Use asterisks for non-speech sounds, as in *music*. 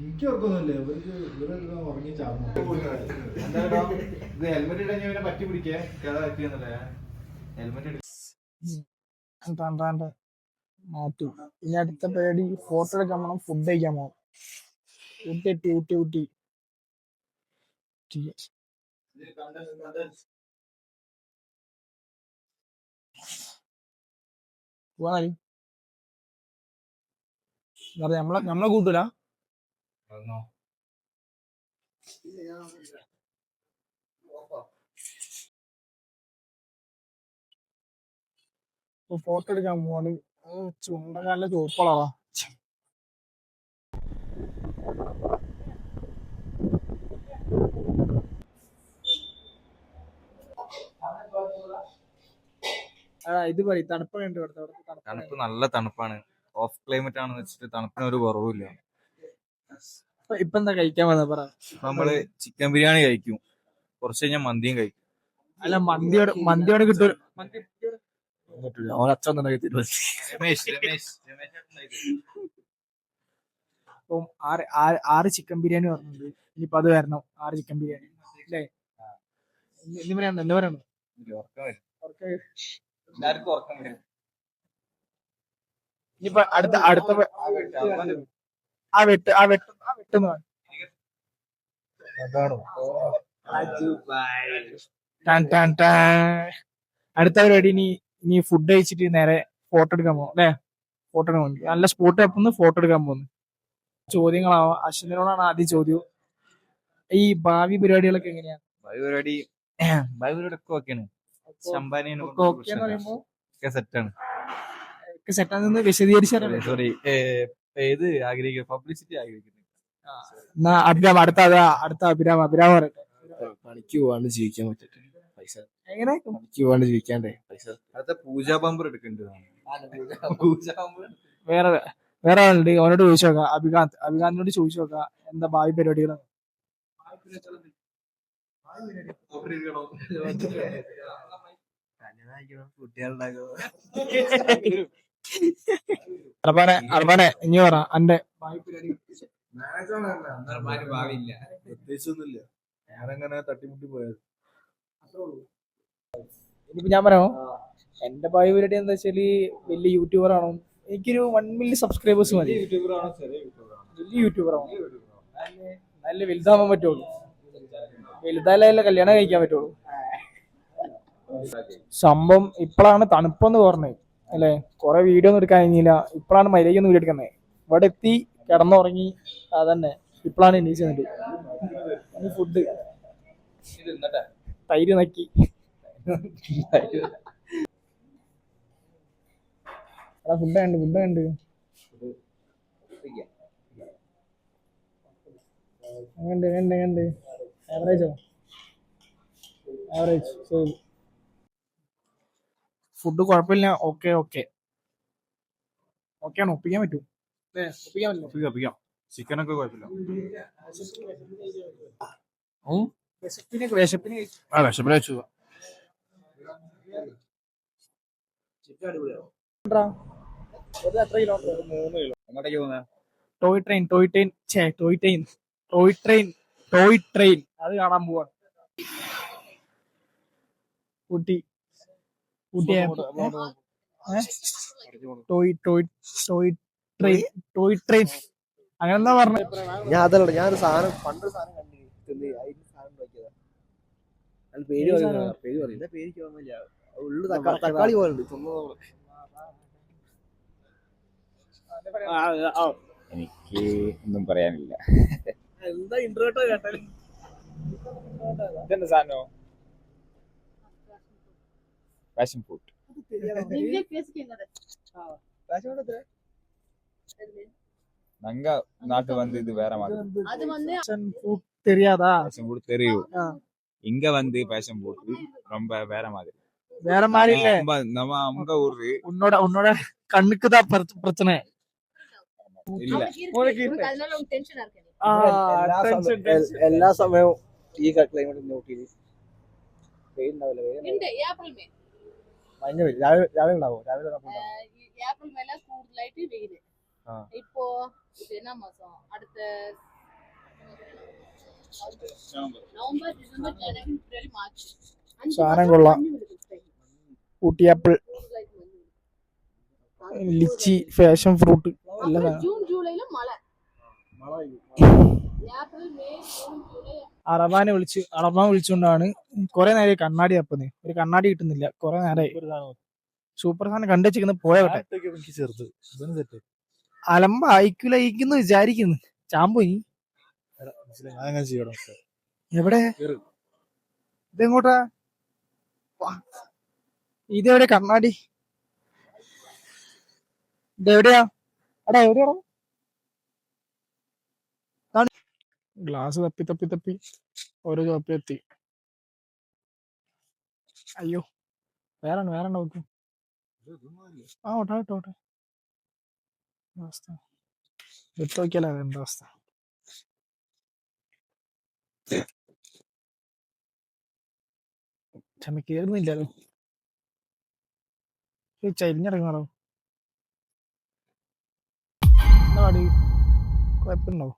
എനിക്ക് ഉറക്കൊന്നുമില്ല. ഇവർക്ക് ഇവരെല്ലാം ഉറങ്ങി ചാർന്നു ഹെൽമെറ്റ് ഇടാൻ ഇവനെ പറ്റി പിടിക്കേ. പറ്റിയെന്നല്ലേ ഹെൽമെറ്റ് താണ്ടാണ്ട് മാറ്റി. ഇനി അടുത്ത പരിപാടി ഫോട്ടോ എടുക്കാൻ പോണം ഫുഡ് കഴിക്കാൻ പോണം. ഊട്ടി ഊട്ടി ഊട്ടി ഊട്ടി. പോവാ നമ്മളെ നമ്മളെ കൂട്ടൂല. ഫോട്ടോ എടുക്കാൻ പോവാണ് ചുണ്ട നല്ല ആ ഇത് പറയും തണുപ്പ് തണുപ്പ് നല്ല തണുപ്പാണ്. ഓഫ് ക്ലൈമറ്റ് ആണെന്ന് വെച്ചിട്ട് തണുപ്പിന് ഒരു കുറവില്ല ഇപ്പൊ- എന്താ കഴിക്കാൻ വന്ന പറ. നമ്മൾ ചിക്കൻ ബിരിയാണി കഴിക്കും. കുറച്ച് കഴിഞ്ഞാൽ മന്തിയും കഴിക്കും. അല്ല മന്തിയോട് മന്തിയോട് കിട്ടും അപ്പം ആറ് ആറ് ആറ് ചിക്കൻ ബിരിയാണി പറഞ്ഞിട്ടുണ്ട് ഇനിയിപ്പോ അത് വരണം. ആറ് ചിക്കൻ ബിരിയാണി. അല്ലേ? എന്താ പറയണം ഉറക്കം വരും. എല്ലാവർക്കും ഉറക്കം വരും. ഇനിയിപ്പോ അടുത്ത അടുത്ത ആ വെട്ട് ആ വെട്ട്. ആ ടാൻ. അടുത്ത പരിപാടി ഇനി ഇനി ഫുഡ് കഴിച്ചിട്ട് നേരെ ഫോട്ടോ എടുക്കാൻ പോകും അല്ലേ? ഫോട്ടോ എടുക്കാൻ പോകും നല്ല സ്പോട്ട് ആപ്പ് ഫോട്ടോ എടുക്കാൻ പോകുന്നു ചോദ്യങ്ങളാവാം അശ്വിനോടാണ് ആദ്യം ചോദ്യം. ഈ ഭാവി പരിപാടികളൊക്കെ എങ്ങനെയാണ് ഭാവി പരിപാടി ഭാവി പരിപാടി ഒക്കെ ഓക്കെയാണ്. വിശദീകരിച്ചു തരാം. സോറി ഏത് ആഗ്രഹിക്കുന്നു പബ്ലിസിറ്റി ആഗ്രഹിക്കുന്നു എന്നാ അഭിരാം അടുത്ത അതാ അടുത്ത അഭിരാം അഭിരാം പറയട്ടെ. പണിക്ക് പോവാണ്ട് ജീവിക്കാൻ പറ്റട്ടെ. പൈസ എങ്ങനെ? പണിക്ക് പോവാണ്ട് ജീവിക്കാണ്ടേ. പൈസ അടുത്ത പൂജാ പമ്പർ എടുക്കേണ്ടതാണ് പൂജാ ബമ്പർ വേറെ വേറെ ആളുണ്ട്. അവനോട് ചോദിച്ചു നോക്കാം. അഭികാന്ത് അഭികാന്തിനോട് ചോദിച്ചു നോക്കാം. എന്താ ഭാവി പരിപാടികളാണ് അർബാനെ അർബാനെ ഇനി പറ. അന്റെ ഭാവി പരിപാടികൾ പ്രത്യേകിച്ചൊന്നുമില്ല. ഞാനങ്ങനെ തട്ടിമുട്ടി പോയത്. ഇനിയിപ്പോ ഞാൻ പറയാമോ? എന്റെ ഭാവി പരിപാടി എന്താ വെച്ചാൽ വലിയ യൂട്യൂബർ ആണോ? എനിക്കൊരു വൺ മില്യൺ സബ്സ്ക്രൈബേഴ്സ് മതി. വലിയ യൂട്യൂബർ ആണോ? നല്ല- നല്ല വലുതാവാൻ പറ്റുള്ളൂ. വലുതായാലേ കല്യാണം കഴിക്കാൻ പറ്റുള്ളൂ. സംഭവം ഇപ്പോഴാണ് തണുപ്പെന്ന് പറഞ്ഞത്. അല്ലേ? കുറെ വീഡിയോ ഒന്നും എടുക്കാൻ കഴിഞ്ഞില്ല. ഇപ്പോഴാണ് മര്യാദ ഒന്നും വീഡിയോ എടുക്കുന്നത്. ഇവിടെ എത്തി കിടന്നുറങ്ങി അതന്നെ. ഇപ്പോഴാണ് എണീച്ചത് ഫുഡ് തൈര് നക്കി. എടാ ഫുഡ് കണ്ട് ഫുഡ് കണ്ട്. കണ്ട് കണ്ട് കണ്ട്. ആവറേജോ ആവറേജ് ശരി. ഫുഡ് കുഴപ്പമില്ല. ഓക്കെ ഓക്കെ ഓക്കെ ആണ്? ഒപ്പിക്കാൻ പറ്റും ഒപ്പിക്കാം ചിക്കനൊക്കെ കുഴപ്പമില്ല വിശപ്പിന് വിശപ്പിന് ആ എങ്ങോട്ടേക്ക് പോകുന്നത് ടോയ് ട്രെയിൻ ടോയ് ട്രെയിൻ ഛേ toy train toy train toy train അത് കാണാൻ പോവാ. Ooty. Ooty toy toy toy train toy train അങ്ങനെ എന്താ പറഞ്ഞത് ഞാൻ അതല്ല ഞാനൊരു സാധനം പണ്ട് സാധനം അതിന് അത് പേര്? പേര് പേര് എനിക്ക് ഓർമ്മയില്ല ഉള്ളു തക്കാളി തക്കാളി പോലെ ഉണ്ട് ചുമന്ന എനിക്ക് ഒന്നും പറയാനില്ല. എന്താ ഇൻട്രോട്ടോ കേട്ടാൽ സാധനം? *laughs* நங்க நாட்டு வந்து இது வேற மாதிரி. அது வந்து தெரியாதா? பேஷன் ஃபுட் தெரியும். இங்க வந்து பேஷன் ஃபுட் ரொம்ப வேற மாதிரி. வேற மாதிரி இல்ல. நம்ம அவங்க ஊரு. உன்னோட உன்னோட கண்ணுக்கு தான் பிரச்சனை. இல்ல. உனக்கு எல்லா சமயம் ಈಗ ಕ್ಲೈಮೇಟ್ ಇಂದ ಹುಟ್ಟಿದ್ವಿ ಟ್ರೈನ್ ನಾವೆಲ್ಲ ಬೇರೆ ಮನೆ ಯಾವ್ಯಾವ ನಾವು ಯಾವ್ಯಾವ ಏಪ್ರಿಲ್ ಮೇಲೆ ಕೂಡಲಾಯ್ತು இப்போ இது என்ன மாசம் அடுத்த നവംബർ ഡിസംബർ ജനുവരി ഫെബ്രുവരി മാർച്ച്. സാധനം കൊള്ളാം. ഊട്ടിയാപ്പിൾ ലിച്ചി ഫാഷൻ ഫ്രൂട്ട് എല്ലാം ജൂൺ ജൂലൈയിലും മഴ. അറബാനെ വിളിച്ച് അറബാൻ വിളിച്ചുകൊണ്ടാണ് കുറെ നേരം കണ്ണാടി അപ്പന്ന് ഒരു കണ്ണാടി കിട്ടുന്നില്ല കുറെ നേരമായി സൂപ്പർ സാധനം. കണ്ടുവച്ചിരിക്കുന്നത് പോയ ചേർത്ത് അലമ്പ അയക്കുലയിക്കുന്നു വിചാരിക്കുന്നു. ചാമ്പു നീ എവിടെ? ഇതെങ്ങോട്ടാ. ഇതെവിടെ? കണ്ണാടി. ഇതെവിടെയാ? അടാ എവിടെയാ ഗ്ലാസ് തപ്പി തപ്പി തപ്പി. ഓരോ ചോപ്പിലെത്തി അയ്യോ. വേറെ വേറെ നോക്കൂ ആ ഓട്ടെ ഓട്ടെ ഓട്ടെ. അവസ്ഥ ഇട്ട് നോക്കിയാലേ എന്താ അവസ്ഥ ചമ്മ കേറുന്നില്ലല്ലോ ചരിഞ്ഞിറങ്ങാറോ എന്താ പാട് കുഴപ്പമുണ്ടോ